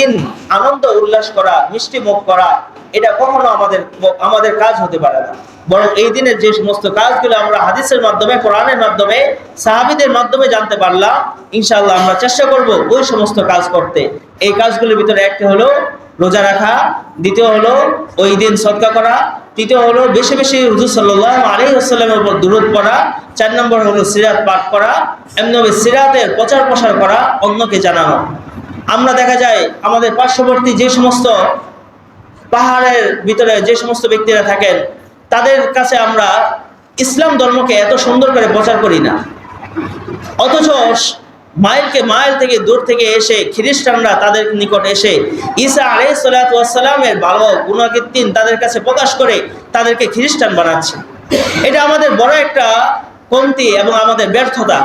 দিন আনন্দ, উল্লাস করা, মিষ্টি মুখ করা, এটা কখনো আমাদের আমাদের কাজ হতে পারে না। বরং এই দিনের যে সমস্ত কাজগুলো আমরা হাদিসের মাধ্যমে, কোরআনের মাধ্যমে, সাহাবিদের মাধ্যমে জানতে পারলাম, ইনশাআল্লাহ আমরা চেষ্টা করব ওই সমস্ত কাজ করতে। এই কাজগুলোর ভিতরে একটি হলো রোজা রাখা, দ্বিতীয় হলো ওই দিন সদকা করা, তৃতীয় হলো বেশি বেশি হুজুর সাল্লাহ আলী আসসালামের উপর দূরত পড়া, চার নম্বর হলো সিরাত পাঠ করা, এমনি সিরাতের প্রচার প্রসার করা অন্যকে জানানো। আমরা দেখা যায় আমাদের পার্শ্ববর্তী যে সমস্ত পাহাড়ের ভিতরে যে সমস্ত ব্যক্তিরা থাকেন, তাদের কাছে আমরা ইসলাম ধর্মকে এত সুন্দর করে প্রচার করি না। অথচ মাইলকে মাইল থেকে দূর থেকে এসে খ্রিস্টানরা তাদের নিকট এসে ঈসা আলাই সালাতামের ভালো গুণাকীর্তিন তাদের কাছে প্রকাশ করে তাদেরকে খ্রিস্টান বানাচ্ছে। এটা আমাদের বড় একটা কমতি এবং আমাদের ব্যর্থতা।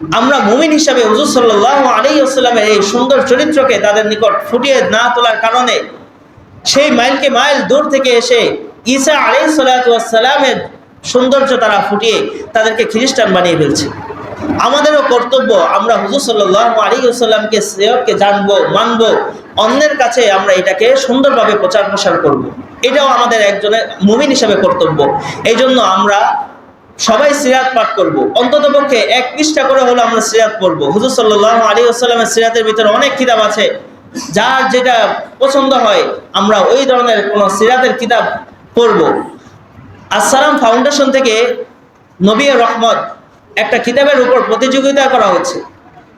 আমরা মুমিন হিসাবে হুজুর সাল্লাহ আলী এই সুন্দর চরিত্রকে তাদের নিকট ফুটিয়ে না তোলার কারণে সেই মাইলকে মাইল দূর থেকে এসে ঈসা আলী সালাতামের সৌন্দর্য তারা ফুটিয়ে তাদেরকে খ্রিস্টান বানিয়ে ফেলছে আমাদেরও কর্তব্য আমরা হুজুর সাল্লাহ আলী সাল্লামকে শ্রেয়কে জানব, মানবো, অন্যের কাছে আমরা এটাকে সুন্দরভাবে প্রচার প্রসার করব। এটাও আমাদের একজনের মুমিন হিসাবে কর্তব্য এই জন্য আমরা সবাই সিরাত পাঠ করব। অন্তত পক্ষে এক পৃষ্ঠা করে হলো আমরা সিরাত পড়ব। হুজুর সাল্লাহ আলী আসসালামের সিরাতের ভিতরে অনেক কিতাব আছে। যার যেটা পছন্দ হয়, আমরা ওই ধরনের কোনো সিরাতের কিতাব পড়ব। আসসালাম ফাউন্ডেশন থেকে নবী রহমত একটা কিতাবের উপর প্রতিযোগিতা করা হচ্ছে।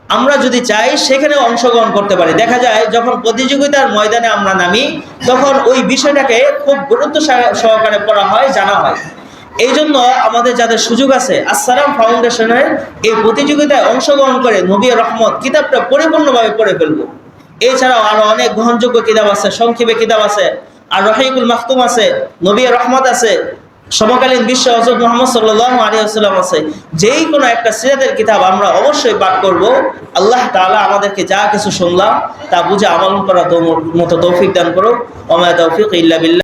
আমরা যদি চাই সেখানে অংশগ্রহণ করতে পারি। দেখা যায়, যখন প্রতিযোগিতার ময়দানে আমরা নামি, তখন ওই বিষয়টাকে খুব গুরুত্ব সহ- সহকারে পড়া হয়, জানা হয়। এই জন্য আমাদের যাদের সুযোগ আছে, আসসালাম ফাউন্ডেশনের এই প্রতিযোগিতায় অংশগ্রহণ করে নবী রহমত কিতাবটা পরিপূর্ণভাবে পড়ে ফেলব। এছাড়াও আরও অনেক গ্রহণযোগ্য কিতাব আছে, সংক্ষেপে কিতাব আছে, আর রহিকুল মাহতুম আছে, নবী রহমত আছে, সমকালীন বিশ্ব হজরত মোহাম্মদ সাল্লাহ আলিয়াল্লাম আছে। যেই কোনো একটা সিরাতের কিতাব আমরা অবশ্যই পাঠ করব। আল্লাহ তাআলা আমাদেরকে যা কিছু শুনলাম তা বুঝে আমল করা মতো তৌফিক দান করো ওমা তৌফিক ইল্লা বিল্লাহ।